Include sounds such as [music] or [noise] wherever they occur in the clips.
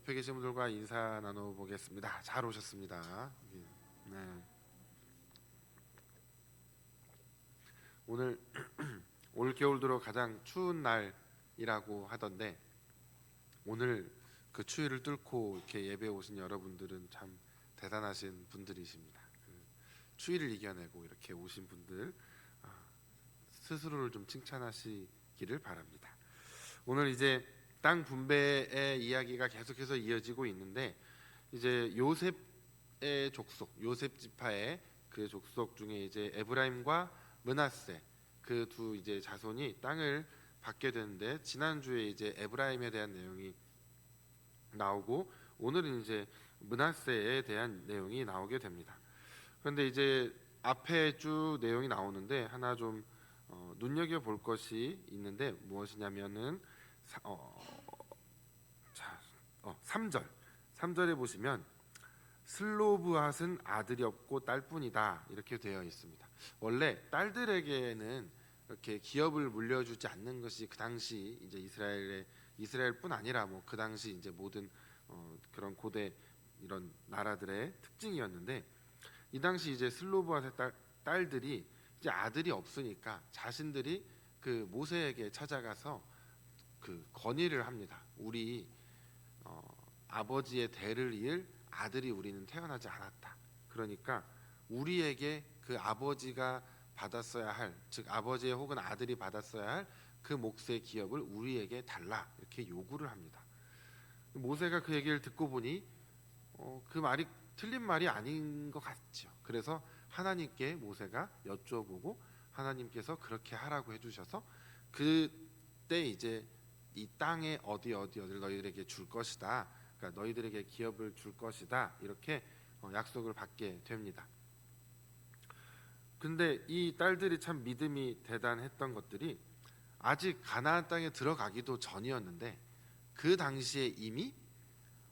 옆에 계신 분들과 인사 나눠보겠습니다. 잘 오셨습니다. 네. 오늘 [clears throat] 올 겨울 들어 가장 추운 날이라고 하던데 오늘 그 추위를 뚫고 이렇게 예배 오신 여러분들은 참 대단하신 분들이십니다. 그 추위를 이겨내고 이렇게 오신 분들 아, 스스로를 좀 칭찬하시기를 바랍니다. 오늘 이제 땅 분배의 이야기가 계속해서 이어지고 있는데 이제 요셉의 족속, 요셉 지파의 그 족속 중에 이제 에브라임과 문하세 그 두 이제 자손이 땅을 받게 되는데 지난 주에 이제 에브라임에 대한 내용이 나오고 오늘은 이제 문하세에 대한 내용이 나오게 됩니다. 그런데 이제 앞에 쭉 내용이 나오는데 하나 좀 어, 눈여겨 볼 것이 있는데 무엇이냐면은 사, 어, 자, 어, 3절 3절에 보시면 슬로브핫은 아들이 없고 딸뿐이다 이렇게 되어 있습니다. 원래 딸들에게는 이렇게 기업을 물려주지 않는 것이 그 당시 이제 이스라엘의 이스라엘뿐 아니라 뭐 그 당시 이제 모든 어, 그런 고대 이런 나라들의 특징이었는데 이 당시 이제 슬로브핫의 딸, 딸들이 이제 아들이 없으니까 자신들이 그 모세에게 찾아가서 그 건의를 합니다. 우리 어, 아버지의 대를 이을 아들이 우리는 태어나지 않았다. 그러니까 우리에게 그 아버지가 받았어야 할, 즉 아버지의 혹은 아들이 받았어야 할 그 몫의 기업을 우리에게 달라 이렇게 요구를 합니다. 모세가 그 얘기를 듣고 보니 어, 그 말이 틀린 말이 아닌 것 같죠. 그래서 하나님께 모세가 여쭤보고 하나님께서 그렇게 하라고 해주셔서 그때 이제 이 땅에 어디 어디 어디를 너희들에게 줄 것이다. 그러니까 너희들에게 기업을 줄 것이다. 이렇게 어, 약속을 받게 됩니다. 근데 이 딸들이 참 믿음이 대단했던 것들이 아직 가나안 땅에 들어가기도 전이었는데 그 당시에 이미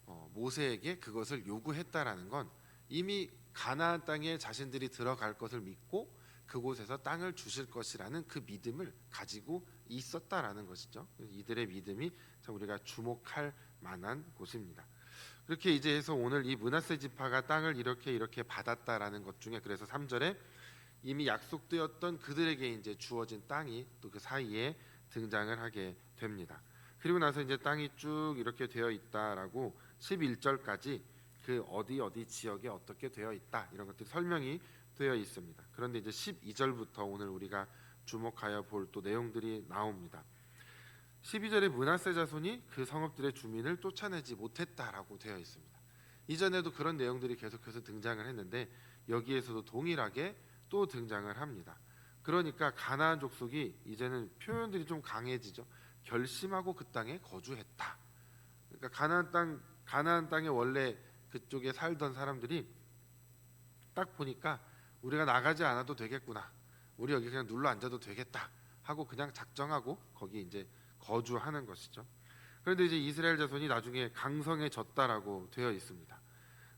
어, 모세에게 그것을 요구했다라는 건 이미 가나안 땅에 자신들이 들어갈 것을 믿고 그곳에서 땅을 주실 것이라는 그 믿음을 가지고 있었다라는 것이죠. 이들의 믿음이 참 우리가 주목할 만한 곳입니다. 그렇게 이제 해서 오늘 이 문하세 지파가 땅을 이렇게 이렇게 받았다라는 것 중에 그래서 3절에 이미 약속되었던 그들에게 이제 주어진 땅이 또 그 사이에 등장을 하게 됩니다. 그리고 나서 이제 땅이 쭉 이렇게 되어 있다라고 11절까지 그 어디 어디 지역에 어떻게 되어 있다 이런 것들이 설명이 되어 있습니다. 그런데 이제 12절부터 오늘 우리가 주목하여 볼 또 내용들이 나옵니다. 12절에 문하세 자손이 그 성읍들의 주민을 쫓아내지 못했다라고 되어 있습니다. 이전에도 그런 내용들이 계속해서 등장을 했는데 여기에서도 동일하게 또 등장을 합니다. 그러니까 가나안 족속이 이제는 표현들이 좀 강해지죠. 결심하고 그 땅에 거주했다. 그러니까 가나안 땅 가나안 땅에 원래 그쪽에 살던 사람들이 딱 보니까 우리가 나가지 않아도 되겠구나. 우리 여기 그냥 눌러 앉아도 되겠다 하고 그냥 작정하고 거기 이제 거주하는 것이죠. 그런데 이제 이스라엘 자손이 나중에 강성해졌다라고 되어 있습니다.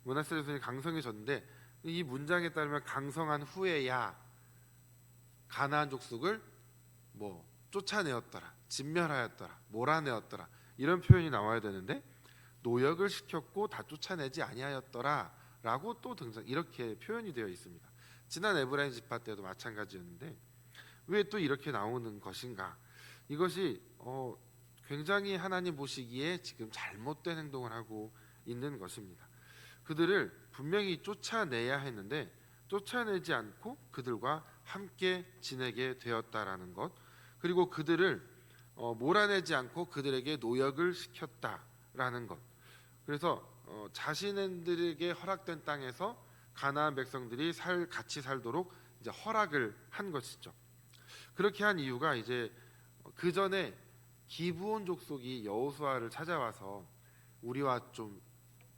문하세 자손이 강성해졌는데 이 문장에 따르면 강성한 후에야 가나안 족속을 뭐 쫓아내었더라, 진멸하였더라, 몰아내었더라 이런 표현이 나와야 되는데 노역을 시켰고 다 쫓아내지 아니하였더라라고 또 등장 이렇게 표현이 되어 있습니다. 지난 에브라임 지파 때도 마찬가지였는데 왜 또 이렇게 나오는 것인가? 이것이 어, 굉장히 하나님 보시기에 지금 잘못된 행동을 하고 있는 것입니다. 그들을 분명히 쫓아내야 했는데 쫓아내지 않고 그들과 함께 지내게 되었다라는 것 그리고 그들을 어, 몰아내지 않고 그들에게 노역을 시켰다라는 것 그래서 어, 자신들에게 허락된 땅에서 가나안 백성들이 살 같이 살도록 이제 허락을 한 것이죠. 그렇게 한 이유가 이제 그 전에 기브온 족속이 여호수아를 찾아와서 우리와 좀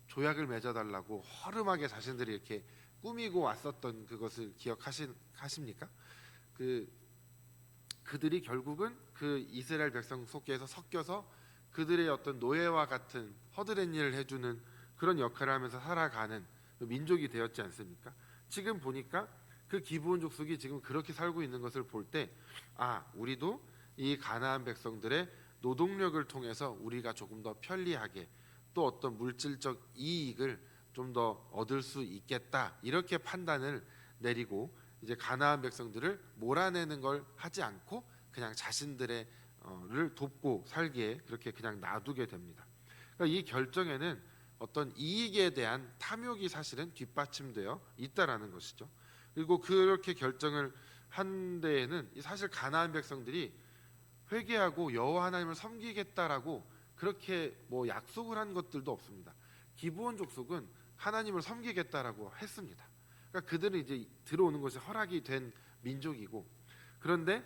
조약을 맺어달라고 허름하게 자신들이 이렇게 꾸미고 왔었던 그것을 기억하십니까? 그 그들이 결국은 그 이스라엘 백성 속에서 섞여서 그들의 어떤 노예와 같은 허드렛 일을 해주는 그런 역할을 하면서 살아가는 그 민족이 되었지 않습니까? 지금 보니까 그 기브온 족속이 지금 그렇게 살고 있는 것을 볼 때 아 우리도 이 가나안 백성들의 노동력을 통해서 우리가 조금 더 편리하게 또 어떤 물질적 이익을 좀 더 얻을 수 있겠다 이렇게 판단을 내리고 이제 가나안 백성들을 몰아내는 걸 하지 않고 그냥 자신들의 어를 돕고 살기에 그렇게 그냥 놔두게 됩니다. 그러니까 이 결정에는 어떤 이익에 대한 탐욕이 사실은 뒷받침되어 있다라는 것이죠. 그리고 그렇게 결정을 한 데에는 이 사실 가나안 백성들이 회개하고 여호와 하나님을 섬기겠다라고 그렇게 뭐 약속을 한 것들도 없습니다. 기브온 족속은 하나님을 섬기겠다라고 했습니다. 그러니까 그들은 이제 들어오는 것이 허락이 된 민족이고 그런데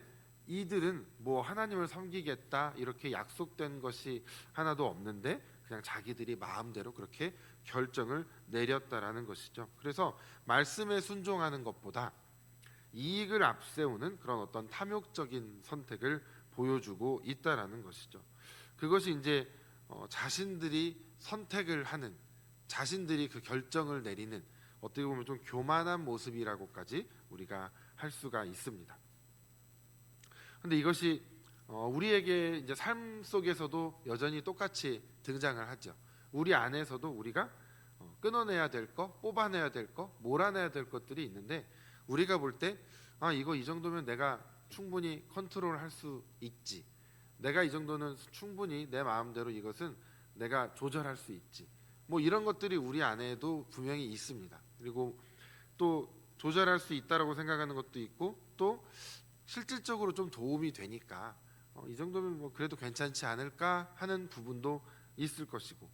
이들은 뭐 하나님을 섬기겠다 이렇게 약속된 것이 하나도 없는데 그냥 자기들이 마음대로 그렇게 결정을 내렸다라는 것이죠. 그래서 말씀에 순종하는 것보다 이익을 앞세우는 그런 어떤 탐욕적인 선택을 보여주고 있다라는 것이죠. 그것이 이제 어, 자신들이 선택을 하는 자신들이 그 결정을 내리는 어떻게 보면 좀 교만한 모습이라고까지 우리가 할 수가 있습니다. 근데 이것이 어, 우리에게 이제 삶 속에서도 여전히 똑같이 등장을 하죠. 우리 안에서도 우리가 어, 끊어내야 될 거, 뽑아내야 될 거, 몰아내야 될 것들이 있는데 우리가 볼 때 아 이거 이 정도면 내가 충분히 컨트롤할 수 있지. 내가 이 정도는 충분히 내 마음대로 이것은 내가 조절할 수 있지. 뭐 이런 것들이 우리 안에도 분명히 있습니다. 그리고 또 조절할 수 있다라고 생각하는 것도 있고 또 실질적으로 좀 도움이 되니까 어, 이 정도면 뭐 그래도 괜찮지 않을까 하는 부분도 있을 것이고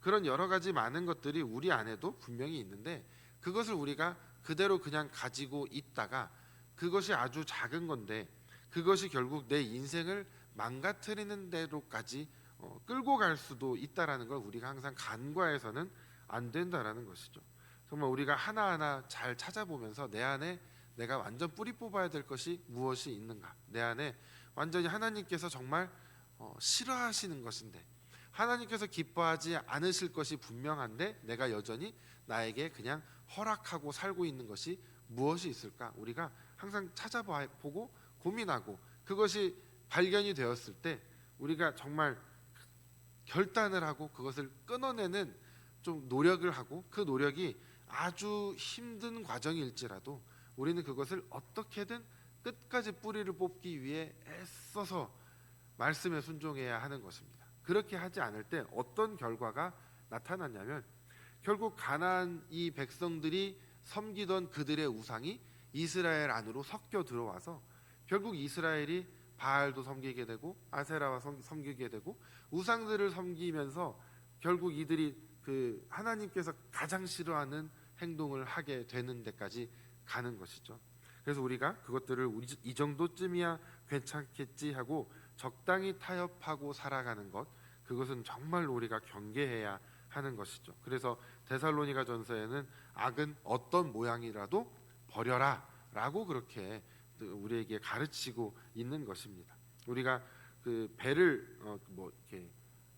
그런 여러 가지 많은 것들이 우리 안에도 분명히 있는데 그것을 우리가 그대로 그냥 가지고 있다가 그것이 아주 작은 건데 그것이 결국 내 인생을 망가뜨리는 대로까지 어, 끌고 갈 수도 있다라는 걸 우리가 항상 간과해서는 안 된다라는 것이죠. 정말 우리가 하나하나 잘 찾아보면서 내 안에 내가 완전 뿌리 뽑아야 될 것이 무엇이 있는가? 내 안에 완전히 하나님께서 정말 어, 싫어하시는 것인데 하나님께서 기뻐하지 않으실 것이 분명한데 내가 여전히 나에게 그냥 허락하고 살고 있는 것이 무엇이 있을까? 우리가 항상 찾아보고 고민하고 그것이 발견이 되었을 때 우리가 정말 결단을 하고 그것을 끊어내는 좀 노력을 하고 그 노력이 아주 힘든 과정일지라도 우리는 그것을 어떻게든 끝까지 뿌리를 뽑기 위해 애써서 말씀에 순종해야 하는 것입니다. 그렇게 하지 않을 때 어떤 결과가 나타났냐면 결국 가나안 이 백성들이 섬기던 그들의 우상이 이스라엘 안으로 섞여 들어와서 결국 이스라엘이 바알도 섬기게 되고 아세라와 섬- 섬기게 되고 우상들을 섬기면서 결국 이들이 그 하나님께서 가장 싫어하는 행동을 하게 되는 데까지 가는 것이죠. 그래서 우리가 그것들을 이 정도쯤이야 괜찮겠지 하고 적당히 타협하고 살아가는 것 그것은 정말 우리가 경계해야 하는 것이죠. 그래서 데살로니가 전서에는 악은 어떤 모양이라도 버려라라고 그렇게 우리에게 가르치고 있는 것입니다. 우리가 그 배를 어, 뭐 이렇게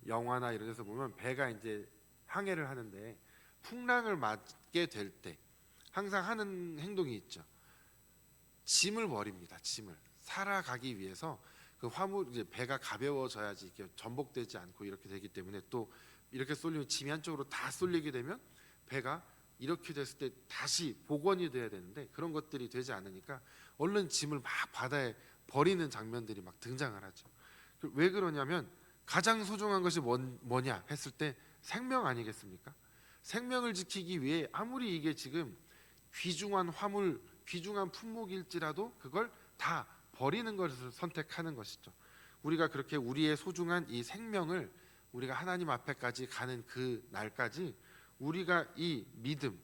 영화나 이런 데서 보면 배가 이제 항해를 하는데 풍랑을 맞게 될 때 항상 하는 행동이 있죠. 짐을 버립니다. 짐을 살아가기 위해서 그 화물 이제 배가 가벼워져야지 이렇게 전복되지 않고 이렇게 되기 때문에 또 이렇게 쏠리면 짐이 한쪽으로 다 쏠리게 되면 배가 이렇게 됐을 때 다시 복원이 돼야 되는데 그런 것들이 되지 않으니까 얼른 짐을 막 바다에 버리는 장면들이 막 등장을 하죠. 그왜 그러냐면 가장 소중한 것이 뭔, 뭐냐 했을 때 생명 아니겠습니까? 생명을 지키기 위해 아무리 이게 지금 귀중한 화물, 귀중한 품목일지라도 그걸 다 버리는 것을 선택하는 것이죠. 우리가 그렇게 우리의 소중한 이 생명을 우리가 하나님 앞에까지 가는 그 날까지 우리가 이 믿음,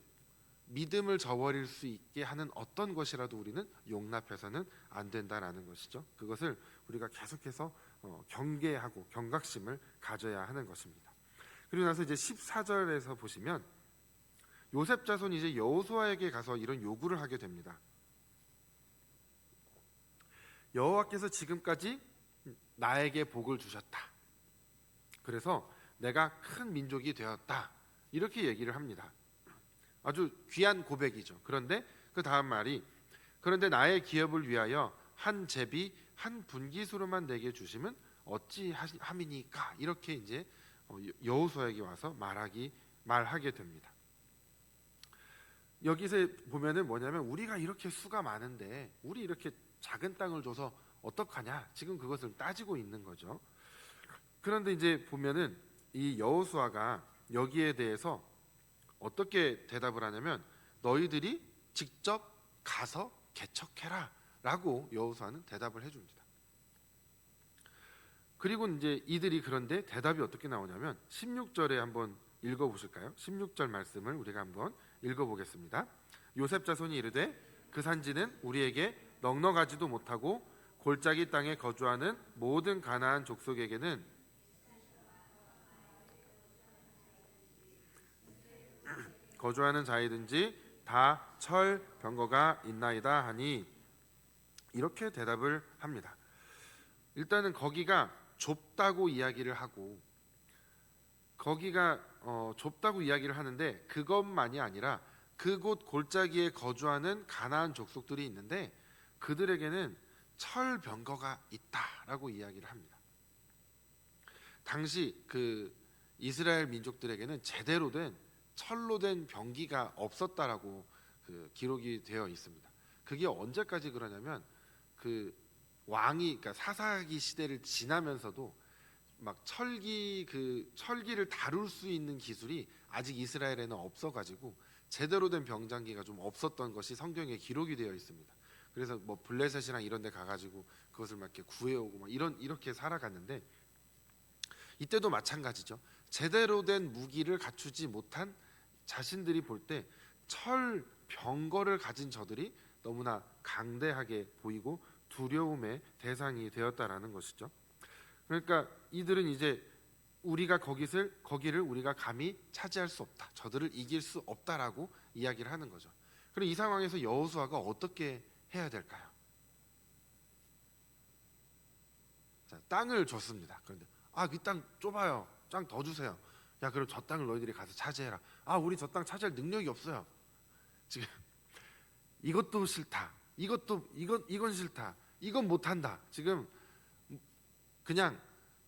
믿음을 저버릴 수 있게 하는 어떤 것이라도 우리는 용납해서는 안 된다라는 것이죠. 그것을 우리가 계속해서 어, 경계하고 경각심을 가져야 하는 것입니다. 그리고 나서 이제 14절에서 보시면 요셉 자손이 이제 여호수아에게 가서 이런 요구를 하게 됩니다. 여호와께서 지금까지 나에게 복을 주셨다. 그래서 내가 큰 민족이 되었다. 이렇게 얘기를 합니다. 아주 귀한 고백이죠. 그런데 그 다음 말이 그런데 나의 기업을 위하여 한 제비 한 분기수로만 내게 주시면 어찌 함이니까 이렇게 이제 어, 여- 여호수아에게 와서 말하기 말하게 됩니다. 여기서 보면은 뭐냐면 우리가 이렇게 수가 많은데 우리 이렇게 작은 땅을 줘서 어떡하냐 지금 그것을 따지고 있는 거죠. 그런데 이제 보면은 이 여호수아가 여기에 대해서 어떻게 대답을 하냐면 너희들이 직접 가서 개척해라라고 여호수아는 대답을 해줍니다. 그리고 이제 이들이 그런데 대답이 어떻게 나오냐면 16절에 한번 읽어 보실까요? 16절 말씀을 우리가 한번 읽어 보겠습니다. 요셉 자손이 이르되 그 산지는 우리에게 넉넉하지도 못하고 골짜기 땅에 거주하는 모든 가나안 족속에게는 [clears throat] 거주하는 자이든지 다 철 병거가 있나이다 하니 이렇게 대답을 합니다. 일단은 거기가 좁다고 이야기를 하고 거기가 어, 좁다고 이야기를 하는데 그것만이 아니라 그곳 골짜기에 거주하는 가나안 족속들이 있는데 그들에게는 철 병거가 있다라고 이야기를 합니다. 당시 그 이스라엘 민족들에게는 제대로 된 철로 된 병기가 없었다라고 그 기록이 되어 있습니다. 그게 언제까지 그러냐면 그 왕이 그러니까 사사기 시대를 지나면서도 막 철기 그 철기를 다룰 수 있는 기술이 아직 이스라엘에는 없어가지고 제대로 된 병장기가 좀 없었던 것이 성경에 기록이 되어 있습니다. 그래서 뭐 블레셋이랑 이런 데 가가지고 그것을 막 이렇게 구해오고 막 이런 이렇게 살아갔는데 이때도 마찬가지죠. 제대로 된 무기를 갖추지 못한 자신들이 볼 때 철 병거를 가진 저들이 너무나 강대하게 보이고 두려움의 대상이 되었다라는 것이죠. 그러니까 이들은 이제 우리가 거기를 거기를 우리가 감히 차지할 수 없다. 저들을 이길 수 없다라고 이야기를 하는 거죠. 그럼 이 상황에서 여호수아가 어떻게 해야 될까요? 자, 땅을 줬습니다. 그런데 아, 이땅 좁아요. 땅 더 주세요. 야, 그럼 저 땅을 너희들이 가서 차지해라. 아, 우리 저 땅 차지할 능력이 없어요. 지금 이것도 싫다. 이것도 이건 이건 싫다. 이건 못 한다. 지금 그냥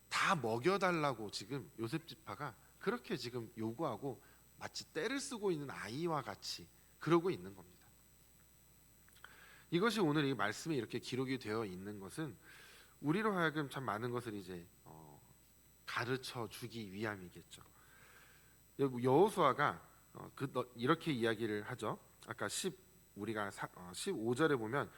다 먹여달라고 지금 요셉 지파가 그렇게 지금 요구하고 마치 때를 쓰고 있는 아이와 같이 그러고 있는 겁니다. 이것이 오늘 이 말씀에 이렇게 기록이 되어 있는 것은 우리로 하여금 참 많은 것을 이제 어, 가르쳐 주기 위함이겠죠. 여호수아가 어, 그 너- 이렇게 이야기를 하죠. 아까 10 우리가 사, 어, 15절에 보면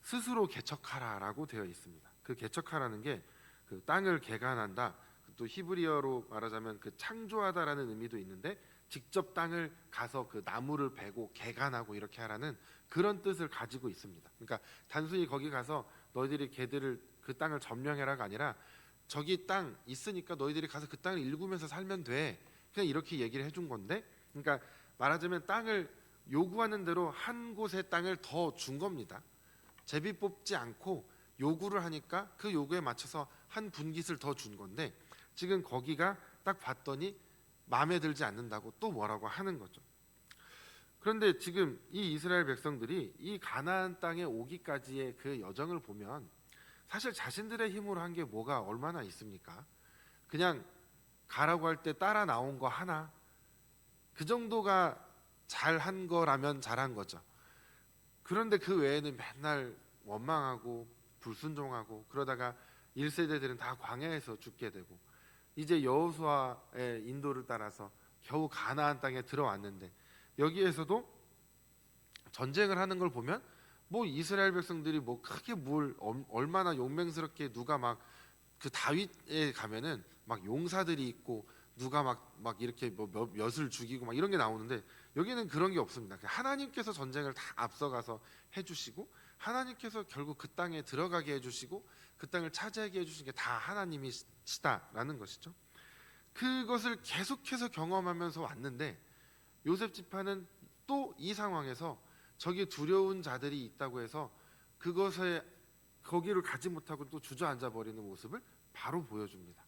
스스로 개척하라라고 되어 있습니다. 그 개척하라는 게 그 땅을 개간한다. 또 히브리어로 말하자면 그 창조하다라는 의미도 있는데 직접 땅을 가서 그 나무를 베고 개간하고 이렇게 하라는 그런 뜻을 가지고 있습니다. 그러니까 단순히 거기 가서 너희들이 개들을 그 땅을 점령해라가 아니라 저기 땅 있으니까 너희들이 가서 그 땅을 일구면서 살면 돼. 그냥 이렇게 얘기를 해준 건데, 그러니까 말하자면 땅을 요구하는 대로 한 곳의 땅을 더 준 겁니다. 제비 뽑지 않고 요구를 하니까 그 요구에 맞춰서 한 분깃을 더 준 건데 지금 거기가 딱 봤더니 마음에 들지 않는다고 또 뭐라고 하는 거죠. 그런데 지금 이 이스라엘 백성들이 이 가나안 땅에 오기까지의 그 여정을 보면 사실 자신들의 힘으로 한 게 뭐가 얼마나 있습니까? 그냥 가라고 할 때 따라 나온 거 하나 그 정도가 잘한 거라면 잘한 거죠. 그런데 그 외에는 맨날 원망하고 불순종하고 그러다가 1세대들은 다 광야에서 죽게 되고 이제 여호수아의 인도를 따라서 겨우 가나안 땅에 들어왔는데 여기에서도 전쟁을 하는 걸 보면 뭐 이스라엘 백성들이 뭐 크게 뭘 엄- 얼마나 용맹스럽게 누가 막 그 다윗에 가면은 막 용사들이 있고 누가 막 막 이렇게 뭐 몇, 몇을 죽이고 막 이런 게 나오는데 여기는 그런 게 없습니다. 그냥 하나님께서 전쟁을 다 앞서가서 해주시고 하나님께서 결국 그 땅에 들어가게 해주시고 그 땅을 차지하게 해주신 게 다 하나님이시다라는 것이죠. 그것을 계속해서 경험하면서 왔는데 요셉 지파는 또 이 상황에서 저기 두려운 자들이 있다고 해서 그것에 거기를 가지 못하고 또 주저앉아 버리는 모습을 바로 보여줍니다.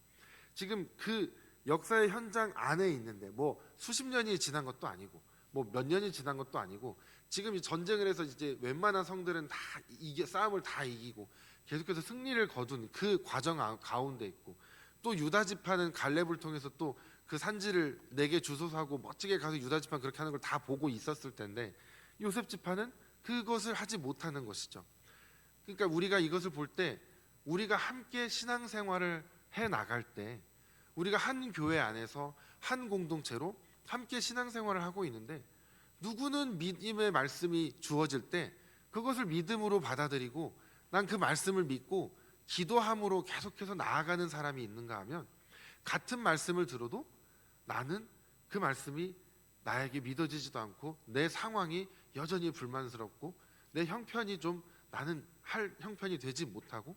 지금 그 역사의 현장 안에 있는데 뭐 수십 년이 지난 것도 아니고 뭐 몇 년이 지난 것도 아니고 지금 이 전쟁을 해서 이제 웬만한 성들은 다 이게 싸움을 다 이기고 계속해서 승리를 거둔 그 과정 아- 가운데 있고 또 유다 지파는 갈렙을 통해서 또 그 산지를 내게 주소서하고 멋지게 가서 유다 지파 그렇게 하는 걸 다 보고 있었을 텐데 요셉 지파는 그것을 하지 못하는 것이죠. 그러니까 우리가 이것을 볼 때 우리가 함께 신앙생활을 해 나갈 때 우리가 한 교회 안에서 한 공동체로 함께 신앙생활을 하고 있는데 누구는 믿음의 말씀이 주어질 때 그것을 믿음으로 받아들이고 난 그 말씀을 믿고 기도함으로 계속해서 나아가는 사람이 있는가 하면 같은 말씀을 들어도 나는 그 말씀이 나에게 믿어지지도 않고 내 상황이 여전히 불만스럽고 내 형편이 좀 나는 할 형편이 되지 못하고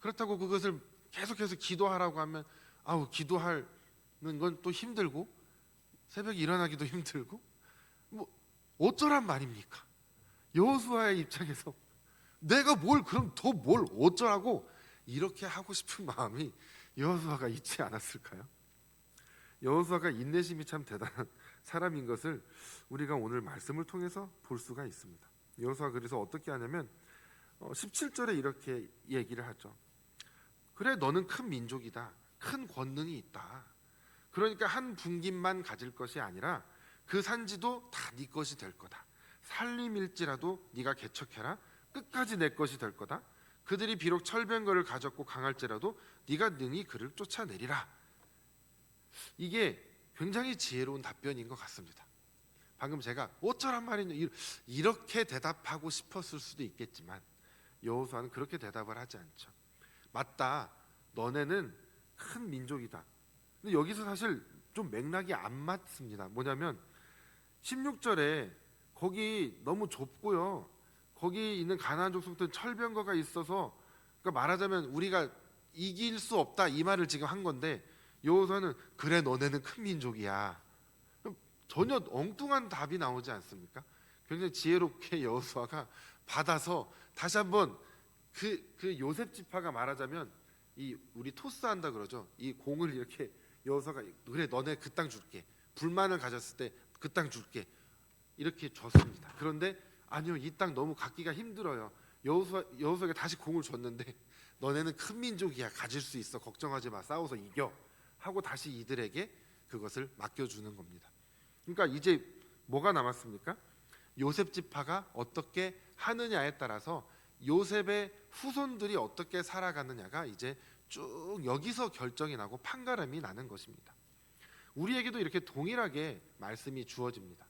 그렇다고 그것을 계속해서 기도하라고 하면 아우 기도하는 건 또 힘들고 새벽에 일어나기도 [laughs] 힘들고 뭐 어쩌란 말입니까? 여호수아의 입장에서 내가 뭘 그럼 더 뭘 어쩌라고 이렇게 하고 싶은 마음이 여호수아가 있지 않았을까요? 여호수아가 인내심이 참 대단한 사람인 것을 우리가 오늘 말씀을 통해서 볼 수가 있습니다. 여호수아 그래서 어떻게 하냐면 어, 17절에 이렇게 얘기를 하죠. 그래 너는 큰 민족이다. 큰 권능이 있다. 그러니까 한 분깃만 가질 것이 아니라 그 산지도 다 네 것이 될 거다. 살림일지라도 네가 개척해라. 끝까지 내 것이 될 거다. 그들이 비록 철병거를 가졌고 강할지라도 네가 능히 그를 쫓아내리라. 이게 굉장히 지혜로운 답변인 것 같습니다. 방금 제가 어쩌란 말이냐 이- 이렇게 대답하고 싶었을 수도 있겠지만 여호수아는 그렇게 대답을 하지 않죠. 맞다. 너네는 큰 민족이다. 근데 여기서 사실 좀 맥락이 안 맞습니다. 뭐냐면 16절에 거기 너무 좁고요. 거기 있는 가나안 족속들 철병거가 있어서 그러니까 말하자면 우리가 이길 수 없다 이 말을 지금 한 건데 여호수아는 그래 너네는 큰 민족이야. 전혀 엉뚱한 답이 나오지 않습니까? 굉장히 지혜롭게 여호수아가 받아서 다시 한번 그, 그 요셉 지파가 말하자면 이 우리 토스한다 그러죠. 이 공을 이렇게 여호수아가 그래 너네 그 땅 줄게. 불만을 가졌을 때 그 땅 줄게. 이렇게 줬습니다. 그런데 아니요 이 땅 너무 갖기가 힘들어요. 여호수아 여호수아가 다시 공을 줬는데 [laughs] 너네는 큰 민족이야 가질 수 있어 걱정하지 마 싸워서 이겨 하고 다시 이들에게 그것을 맡겨주는 겁니다. 그러니까 이제 뭐가 남았습니까? 요셉 지파가 어떻게 하느냐에 따라서 요셉의 후손들이 어떻게 살아가느냐가 이제 쭉 여기서 결정이 나고 판가름이 나는 것입니다. 우리에게도 이렇게 동일하게 말씀이 주어집니다.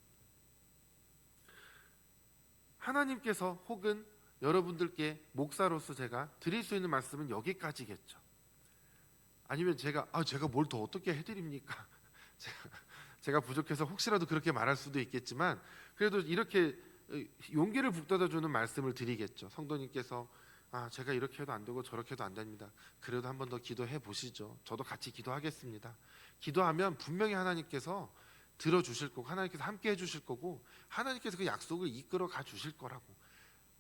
하나님께서 혹은 여러분들께 목사로서 제가 드릴 수 있는 말씀은 여기까지겠죠. 아니면 제가 아 제가 뭘 더 어떻게 해드립니까? [laughs] 제가, 부족해서 혹시라도 그렇게 말할 수도 있겠지만 그래도 이렇게 어, 용기를 북돋아 주는 말씀을 드리겠죠. 성도님께서 아 제가 이렇게 해도 안 되고 저렇게 해도 안 됩니다. 그래도 한 번 더 기도해 보시죠. 저도 같이 기도하겠습니다. 기도하면 분명히 하나님께서 들어 주실 거고 하나님께서 함께 해 주실 거고 하나님께서 그 약속을 이끌어 가 주실 거라고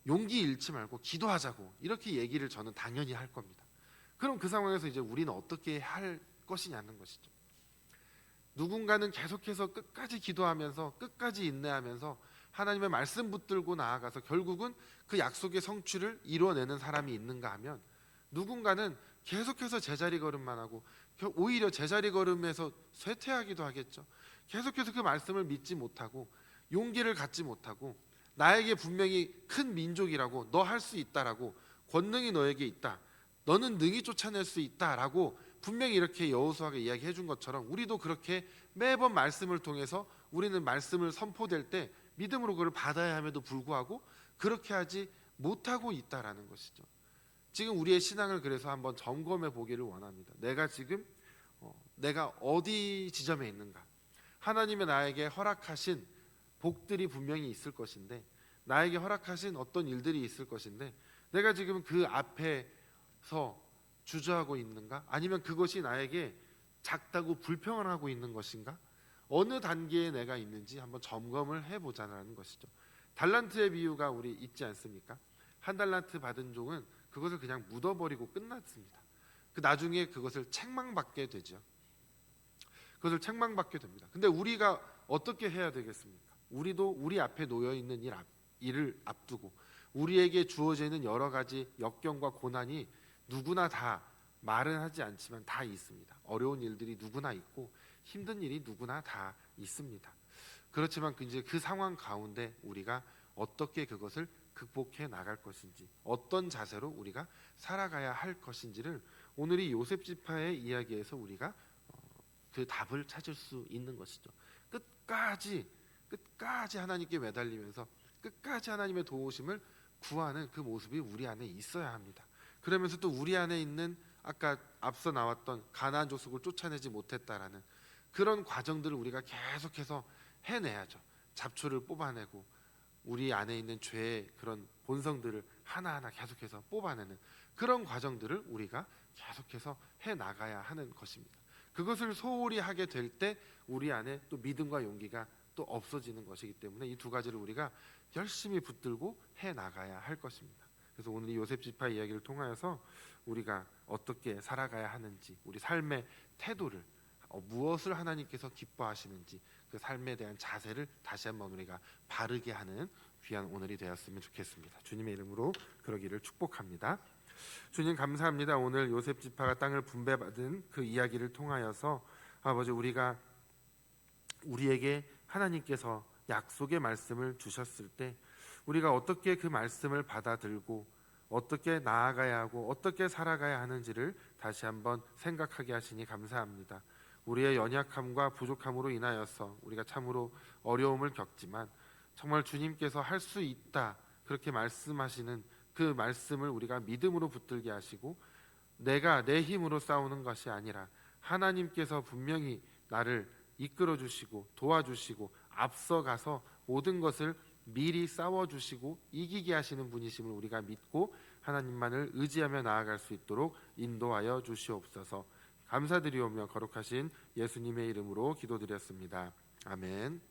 용기 잃지 말고 기도하자고 이렇게 얘기를 저는 당연히 할 겁니다. 그럼 그 상황에서 이제 우리는 어떻게 할 것이냐는 것이죠. 누군가는 계속해서 끝까지 기도하면서 끝까지 인내하면서 하나님의 말씀 붙들고 나아가서 결국은 그 약속의 성취를 이루어내는 사람이 있는가 하면 누군가는 계속해서 제자리 걸음만 하고 겨- 오히려 제자리 걸음에서 쇠퇴하기도 하겠죠. 계속해서 그 말씀을 믿지 못하고 용기를 갖지 못하고 나에게 분명히 큰 민족이라고 너 할 수 있다라고 권능이 너에게 있다. 너는 능히 쫓아낼 수 있다라고 분명히 이렇게 여호수아가 이야기해 준 것처럼 우리도 그렇게 매번 말씀을 통해서 우리는 말씀을 선포될 때 믿음으로 그걸 받아야 함에도 불구하고 그렇게 하지 못하고 있다라는 것이죠. 지금 우리의 신앙을 그래서 한번 점검해 보기를 원합니다. 내가 지금 어, 내가 어디 지점에 있는가? 하나님의 나에게 허락하신 복들이 분명히 있을 것인데 나에게 허락하신 어떤 일들이 있을 것인데 내가 지금 그 앞에서 주저하고 있는가? 아니면 그것이 나에게 작다고 불평을 하고 있는 것인가? 어느 단계에 내가 있는지 한번 점검을 해보자는 것이죠. 달란트의 비유가 우리 있지 않습니까? 한 달란트 받은 종은 그것을 그냥 묻어버리고 끝났습니다. 그 나중에 그것을 책망받게 되죠. 그것을 책망받게 됩니다. 근데 우리가 어떻게 해야 되겠습니까? 우리도 우리 앞에 놓여 있는 일 앞, 일을 앞두고 우리에게 주어져 있는 여러 가지 역경과 고난이 누구나 다 말은 하지 않지만 다 있습니다. 어려운 일들이 누구나 있고 힘든 일이 누구나 다 있습니다. 그렇지만 그 이제 그 상황 가운데 우리가 어떻게 그것을 극복해 나갈 것인지 어떤 자세로 우리가 살아가야 할 것인지를 오늘 이 요셉 지파의 이야기에서 우리가 어, 그 답을 찾을 수 있는 것이죠. 끝까지 끝까지 하나님께 매달리면서 끝까지 하나님의 도우심을 구하는 그 모습이 우리 안에 있어야 합니다. 그러면서 또 우리 안에 있는 아까 앞서 나왔던 가나안 족속을 쫓아내지 못했다라는 그런 과정들을 우리가 계속해서 해내야죠. 잡초를 뽑아내고 우리 안에 있는 죄의 그런 본성들을 하나하나 계속해서 뽑아내는 그런 과정들을 우리가 계속해서 해 나가야 하는 것입니다. 그것을 소홀히 하게 될 때 우리 안에 또 믿음과 용기가 또 없어지는 것이기 때문에 이 두 가지를 우리가 열심히 붙들고 해 나가야 할 것입니다. 그래서 오늘 이 요셉 지파 이야기를 통하여서 우리가 어떻게 살아가야 하는지 우리 삶의 태도를 어, 무엇을 하나님께서 기뻐하시는지 그 삶에 대한 자세를 다시 한번 우리가 바르게 하는 귀한 오늘이 되었으면 좋겠습니다. 주님의 이름으로 그러기를 축복합니다. 주님 감사합니다. 오늘 요셉 지파가 땅을 분배받은 그 이야기를 통하여서 아버지 우리가 우리에게 하나님께서 약속의 말씀을 주셨을 때 우리가 어떻게 그 말씀을 받아들고 어떻게 나아가야 하고 어떻게 살아가야 하는지를 다시 한번 생각하게 하시니 감사합니다. 우리의 연약함과 부족함으로 인하여서 우리가 참으로 어려움을 겪지만 정말 주님께서 할 수 있다 그렇게 말씀하시는 그 말씀을 우리가 믿음으로 붙들게 하시고 내가 내 힘으로 싸우는 것이 아니라 하나님께서 분명히 나를 이끌어 주시고 도와주시고 앞서가서 모든 것을 미리 싸워 주시고 이기게 하시는 분이심을 우리가 믿고 하나님만을 의지하며 나아갈 수 있도록 인도하여 주시옵소서. 감사드리오며 거룩하신 예수님의 이름으로 기도드렸습니다. 아멘.